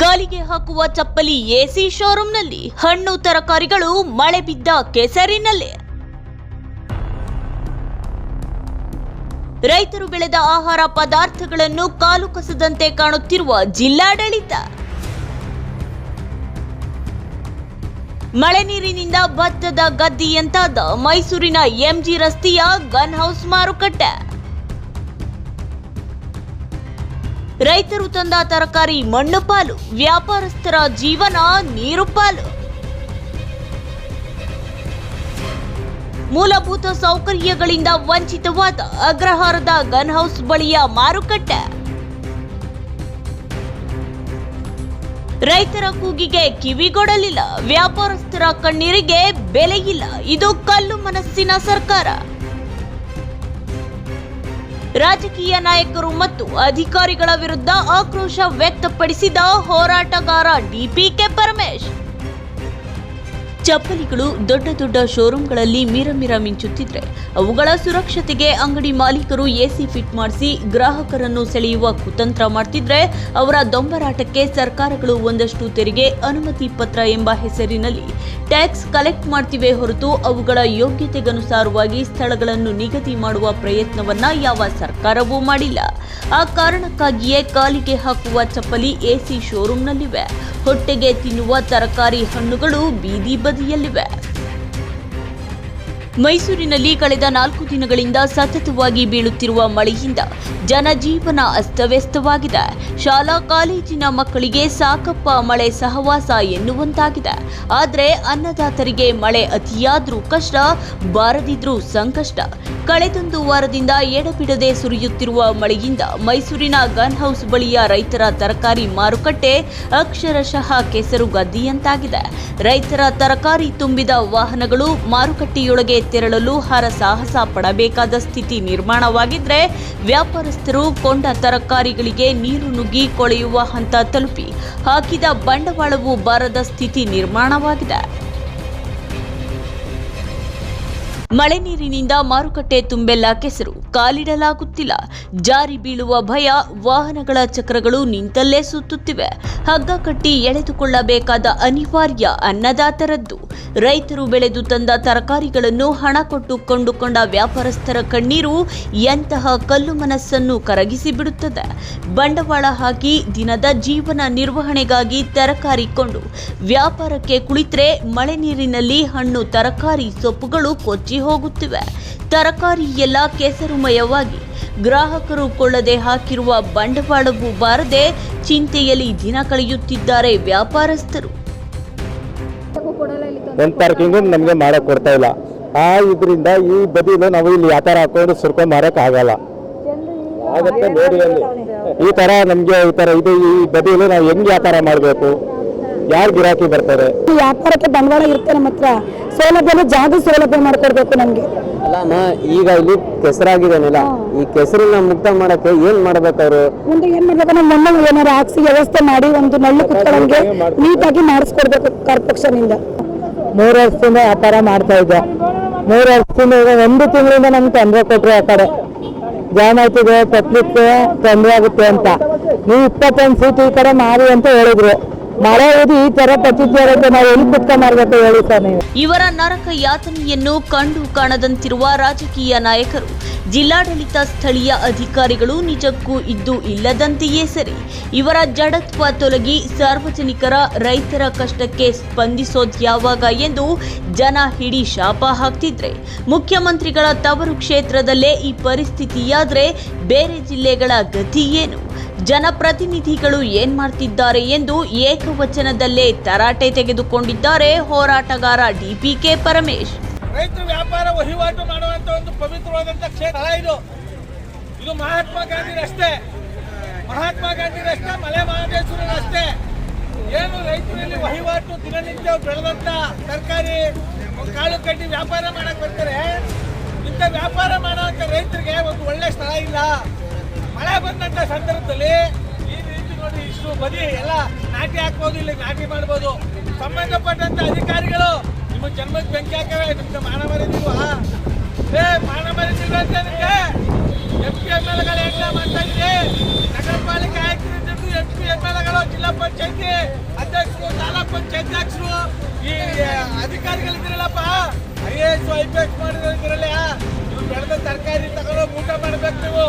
ಕಾಲಿಗೆ ಹಾಕುವ ಚಪ್ಪಲಿ ಎಸಿ ಶೋರೂಂನಲ್ಲಿ ಹಣ್ಣು ತರಕಾರಿಗಳು ಮಳೆ ಬಿದ್ದ ಕೆಸರಿನಲ್ಲಿ. ರೈತರು ಬೆಳೆದ ಆಹಾರ ಪದಾರ್ಥಗಳನ್ನು ಕಾಲು ಕಸದಂತೆ ಕಾಣುತ್ತಿರುವ ಜಿಲ್ಲಾಡಳಿತ. ಮಳೆ ನೀರಿನಿಂದ ಭತ್ತದ ಗದ್ದೆಯಂತಾದ ಮೈಸೂರಿನ ಎಂಜಿ ರಸ್ತೆಯ ಗನ್ ಹೌಸ್ ಮಾರುಕಟ್ಟೆ. ರೈತರು ತಂದ ತರಕಾರಿ ಮಣ್ಣು ಪಾಲು, ವ್ಯಾಪಾರಸ್ಥರ ಜೀವನ ನೀರು ಪಾಲು. ಮೂಲಭೂತ ಸೌಕರ್ಯಗಳಿಂದ ವಂಚಿತವಾದ ಅಗ್ರಹಾರದ ಗನ್ ಹೌಸ್ ಬಳಿಯ ಮಾರುಕಟ್ಟೆ. ರೈತರ ಕೂಗಿಗೆ ಕಿವಿಗೊಡಲಿಲ್ಲ, ವ್ಯಾಪಾರಸ್ಥರ ಕಣ್ಣೀರಿಗೆ ಬೆಲೆಯಿಲ್ಲ ಇದು ಕಲ್ಲು ಮನಸ್ಸಿನ ಸರ್ಕಾರ. ರಾಜಕೀಯ ನಾಯಕರು ಮತ್ತು ಅಧಿಕಾರಿಗಳ ವಿರುದ್ಧ ಆಕ್ರೋಶ ವ್ಯಕ್ತಪಡಿಸಿದ ಹೋರಾಟಗಾರ ಡಿಪಿಕೆ ಪರಮೇಶ್. ಚಪ್ಪಲಿಗಳು ದೊಡ್ಡ ದೊಡ್ಡ ಶೋರೂಮ್ಗಳಲ್ಲಿ ಮಿರಮಿರ ಮಿಂಚುತ್ತಿದ್ರೆ, ಅವುಗಳ ಸುರಕ್ಷತೆಗೆ ಅಂಗಡಿ ಮಾಲೀಕರು ಎಸಿ ಫಿಟ್ ಮಾಡಿಸಿ ಗ್ರಾಹಕರನ್ನು ಸೆಳೆಯುವ ಕುತಂತ್ರ ಮಾಡ್ತಿದ್ರೆ, ಅವರ ದೊಂಬರಾಟಕ್ಕೆ ಸರ್ಕಾರಗಳು ಒಂದಷ್ಟು ತೆರಿಗೆ, ಅನುಮತಿ ಪತ್ರ ಎಂಬ ಹೆಸರಿನಲ್ಲಿ ಟ್ಯಾಕ್ಸ್ ಕಲೆಕ್ಟ್ ಮಾಡ್ತಿವೆ ಹೊರತು ಅವುಗಳ ಯೋಗ್ಯತೆಗನುಸಾರವಾಗಿ ಸ್ಥಳಗಳನ್ನು ನಿಗದಿ ಮಾಡುವ ಪ್ರಯತ್ನವನ್ನ ಯಾವ ಸರ್ಕಾರವೂ ಮಾಡಿಲ್ಲ. ಆ ಕಾರಣಕ್ಕಾಗಿಯೇ ಕಾಲಿಗೆ ಹಾಕುವ ಚಪ್ಪಲಿ ಎಸಿ ಶೋರೂಮ್ನಲ್ಲಿವೆ ಹೊಟ್ಟೆಗೆ ತಿನ್ನುವ ತರಕಾರಿ ಹಣ್ಣುಗಳು ಬೀದಿ ಬದಿಯಲ್ಲಿವೆ ಮೈಸೂರಿನಲ್ಲಿ ಕಳೆದ ನಾಲ್ಕು ದಿನಗಳಿಂದ ಸತತವಾಗಿ ಬೀಳುತ್ತಿರುವ ಮಳೆಯಿಂದ ಜನಜೀವನ ಅಸ್ತವ್ಯಸ್ತವಾಗಿದೆ. ಶಾಲಾ ಕಾಲೇಜಿನ ಮಕ್ಕಳಿಗೆ ಸಾಕಪ್ಪ ಮಳೆ ಸಹವಾಸ ಎನ್ನುವಂತಾಗಿದೆ. ಆದರೆ ಅನ್ನದಾತರಿಗೆ ಮಳೆ ಅತಿಯಾದ್ರೂ ಕಷ್ಟ, ಬಾರದಿದ್ರೂ ಸಂಕಷ್ಟ. ಕಳೆದೊಂದು ವಾರದಿಂದ ಎಡಬಿಡದೆ ಸುರಿಯುತ್ತಿರುವ ಮಳೆಯಿಂದ ಮೈಸೂರಿನ ಗನ್ ಹೌಸ್ ಬಳಿಯ ರೈತರ ತರಕಾರಿ ಮಾರುಕಟ್ಟೆ ಅಕ್ಷರಶಃ ಕೆಸರು ಗದ್ದಿಯಂತಾಗಿದೆ ರೈತರ ತರಕಾರಿ ತುಂಬಿದ ವಾಹನಗಳು ಮಾರುಕಟ್ಟೆಯೊಳಗೆ ತೆರಳಲು ಹರಸಾಹಸ ಪಡಬೇಕಾದ ಸ್ಥಿತಿ ನಿರ್ಮಾಣವಾಗಿದ್ರೆ ವ್ಯಾಪಾರಸ್ಥರು ಕೊಂಡ ತರಕಾರಿಗಳಿಗೆ ನೀರು ನುಗ್ಗಿ ಕೊಳೆಯುವ ಹಂತ ತಲುಪಿ ಹಾಕಿದ ಬಂಡವಾಳವು ಬಾರದ ಸ್ಥಿತಿ ನಿರ್ಮಾಣವಾಗಿದೆ. ಮಳೆ ನೀರಿನಿಂದ ಮಾರುಕಟ್ಟೆ ತುಂಬೆಲ್ಲ ಕೆಸರು, ಕಾಲಿಡಲಾಗುತ್ತಿಲ್ಲ. ಜಾರಿ ಬೀಳುವ ಭಯ, ವಾಹನಗಳ ಚಕ್ರಗಳು ನಿಂತಲ್ಲೇ ಸುತ್ತುತ್ತಿವೆ. ಹಗ್ಗ ಕಟ್ಟಿ ಎಳೆದುಕೊಳ್ಳಬೇಕಾದ ಅನಿವಾರ್ಯ ಅನ್ನದಾತರದ್ದು. ರೈತರು ಬೆಳೆದು ತಂದ ತರಕಾರಿಗಳನ್ನು ಹಣ ಕೊಟ್ಟು ಕೊಂಡುಕೊಂಡ ವ್ಯಾಪಾರಸ್ಥರ ಕಣ್ಣೀರು ಎಂತಹ ಕಲ್ಲು ಮನಸ್ಸನ್ನು ಕರಗಿಸಿ ಬಿಡುತ್ತದೆ ಬಂಡವಾಳ ಹಾಕಿ ದಿನದ ಜೀವನ ನಿರ್ವಹಣೆಗಾಗಿ ತರಕಾರಿ ಕೊಂಡು ವ್ಯಾಪಾರಕ್ಕೆ ಕುಳಿತರೆ ಮಳೆ ನೀರಿನಲ್ಲಿ ಹಣ್ಣು, ತರಕಾರಿ, ಸೊಪ್ಪುಗಳು ಕೊಚ್ಚಿ ಹೋಗುತ್ತಿವೆ. ತರಕಾರಿ ಎಲ್ಲ ಕೆಸರುಮಯವಾಗಿ ಗ್ರಾಹಕರು ಕೊಳ್ಳದೆ ಹಾಕಿರುವ ಬಂಡವಾಳವೂ ಬಾರದೆ ಚಿಂತೆಯಲ್ಲಿ ದಿನ ಕಳೆಯುತ್ತಿದ್ದಾರೆ ವ್ಯಾಪಾರಸ್ಥರು. ಒಂದು ಪಾರ್ಕಿಂಗು ನಮಗೆ ಮಾಡಕ್ ಕೊಡ್ತಾ ಇಲ್ಲ. ಆ ಇದರಿಂದ ಈ ಬದಿಲು ನಾವು ಇಲ್ಲಿ ವ್ಯಾಪಾರ ಹಾಕೊಂಡು ಸುರ್ಕೊಂಡ್ ಮಾರಕ್ ಆಗಲ್ಲ. ಆಗತ್ತೆ ನೋಡಿ ಅಲ್ಲಿ. ಈ ತರ ನಮ್ಗೆ ಈ ತರ ಇದು ಈ ಬದಿಲು ನಾವು ಹೆಂಗ್ ವ್ಯಾಪಾರ ಮಾಡ್ಬೇಕು? ಯಾರು ಗಿರಾಕಿ ಬರ್ತಾರೆ? ವ್ಯಾಪಾರಕ್ಕೆ ಬಂಡವಾಳ ಇರುತ್ತೆ ನಮ್ಮ ಹತ್ರ. ಸೌಲಭ್ಯನ ಜಾಗ ಸೌಲಭ್ಯ ಮಾಡ್ಕೊಡ್ಬೇಕು ನಮ್ಗೆ. ಅಲ್ಲಮ್ಮ ಈಗ ಇಲ್ಲಿ ಕೆಸರಾಗಿದೆನಲ್ಲ ಈ ಕೆಸರನ್ನ ಮುಕ್ತ ಮಾಡಕ್ಕೆ ಏನ್ ಮಾಡ್ಬೇಕು ಅವರು? ಮುಂದೆ ಏನ್ ಮಾಡ್ಬೇಕು ನಮ್ಮ ಮಣ್ಣು ಏನಾರು ಹಾಕ್ಸಿ ವ್ಯವಸ್ಥೆ ಮಾಡಿ ಒಂದು ನಳ್ಳು ಕುತ್ಕೊಳ್ಳಂಗೆ ನೀಟಾಗಿ ಮಾಡಿಸ್ಕೊಡ್ಬೇಕು ಕಾರ್ಪೊರೇಷನ್ ಇಂದ ಮೂರು ವರ್ಷದಿಂದ ವ್ಯಾಪಾರ ಮಾಡ್ತಾ ಇದ್ದೆ. ಮೂರು ವರ್ಷದಿಂದ ಈಗ ಒಂದು ತಿಂಗಳಿಂದ ನಮ್ಗೆ ತೊಂದರೆ ಕೊಟ್ಟರು ಆ ಕಡೆ ಜಾಯ್ನ್ ಆಯ್ತಿದೆ ಪಬ್ಲಿಕ್ಗೆ ತೊಂದರೆ ಆಗುತ್ತೆ ಅಂತ. ನೀವು ಇಪ್ಪತ್ತೊಂದು ಸೀಟ್ ಈ ಕಡೆ ಮಾರಿ ಅಂತ ಹೇಳಿದ್ರು. ಮಳೆ ಓದಿ ಈ ತರ ಇರುತ್ತೆ, ನಾವು ಎಲ್ಲಿ ಕುತ್ಕೊಂಡ್ ಅಂತ ಹೇಳಿ ಸರ್ ಇವರ ನರಕ ಯಾತನೆಯನ್ನು ಕಂಡು ಕಾಣದಂತಿರುವ ರಾಜಕೀಯ ನಾಯಕರು ಜಿಲ್ಲಾಡಳಿತ ಸ್ಥಳೀಯ ಅಧಿಕಾರಿಗಳು ನಿಜಕ್ಕೂ ಇದ್ದು ಇಲ್ಲದಂತೆಯೇ ಸರಿ. ಇವರ ಜಡತ್ವ ತೊಲಗಿ ಸಾರ್ವಜನಿಕರ ರೈತರ ಕಷ್ಟಕ್ಕೆ ಸ್ಪಂದಿಸೋದ್ಯಾವಾಗ ಎಂದು ಜನ ಹಿಡಿ ಶಾಪ ಹಾಕ್ತಿದ್ರೆ. ಮುಖ್ಯಮಂತ್ರಿಗಳ ತವರು ಕ್ಷೇತ್ರದಲ್ಲೇ ಈ ಪರಿಸ್ಥಿತಿಯಾದ್ರೆ ಬೇರೆ ಜಿಲ್ಲೆಗಳ ಗತಿ ಏನು? ಜನಪ್ರತಿನಿಧಿಗಳು ಏನ್ ಮಾಡ್ತಿದ್ದಾರೆ ಎಂದು ಏಕವಚನದಲ್ಲೇ ತರಾಟೆ ತೆಗೆದುಕೊಂಡಿದ್ದಾರೆ ಹೋರಾಟಗಾರ ಡಿಪಿಕೆ ಪರಮೇಶ್. ರೈತರು ವ್ಯಾಪಾರ ಒಂದು ಪವಿತ್ರವಾದಂತ ಕ್ಷೇತ್ರ ಇದು ಇದು ಮಹಾತ್ಮ ಗಾಂಧಿ ರಸ್ತೆ. ಮಹಾತ್ಮ ಗಾಂಧಿ ರಸ್ತೆ, ಮಲೆ ಮಹದೇಶ್ವರ ರಸ್ತೆ. ಏನು ರೈತರಲ್ಲಿ ವಹಿವಾಟು ದಿನನಿತ್ಯ ಬೆಳೆದಂತ ತರಕಾರಿ, ಕಾಳು ಕಡ್ಡಿ ವ್ಯಾಪಾರ ಮಾಡಕ್ ಬರ್ತಾರೆ. ಇಂಥ ವ್ಯಾಪಾರ ಮಾಡೋಕೆ ರೈತರಿಗೆ ಒಂದು ಒಳ್ಳೆ ಸ್ಥಳ ಇಲ್ಲ. ಮಳೆ ಬಂದಂತ ಸಂದರ್ಭದಲ್ಲಿ ಈ ರೀತಿ ನೋಡಿ ಇಷ್ಟು ಬದಿ ಎಲ್ಲ ನಾಟಿ ಹಾಕ್ಬೋದು, ಇಲ್ಲಿ ನಾಟಿ ಮಾಡ್ಬೋದು. ಸಂಬಂಧಪಟ್ಟಂತ ಅಧಿಕಾರಿಗಳು ನಿಮ್ಮ ಜನ್ಮಕ್ಕೆ ಬೆಂಕಿ ಹಾಕವೆ, ನಿಮ್ಗೆ ಮಾನ ಮರಿದಿಲ್ವಾ ಏ ನಿರಂಜನಕ್ಕೆ ಎಂ ಪಿ ಎಲ್ ಎಕ್ಸಾಮ್ ಮಾಡ್ತಾ ಇದ್ರಿ? ನಗರ ಪಾಲಿಕೆ ಆಯುಕ್ತರಿಂದ ಎಂ ಪಿ ಎಂ ಎಲ್ಗಳು ಜಿಲ್ಲಾ ಪಂಚಾಯತಿ ಅಧ್ಯಕ್ಷರು, ತಾಲೂಕ್ ಪಂಚಾಯತ್ ಅಧ್ಯಕ್ಷರು, ಈ ಅಧಿಕಾರಿಗಳಿದ್ರಲ್ಲಪ್ಪ? I A S, I P S ಮಾಡಿದ್ರಲ್ಲ ಬೆಳೆದ ತರಕಾರಿ ತಗೊಂಡು ಊಟ ಮಾಡಬೇಕು ನೀವು.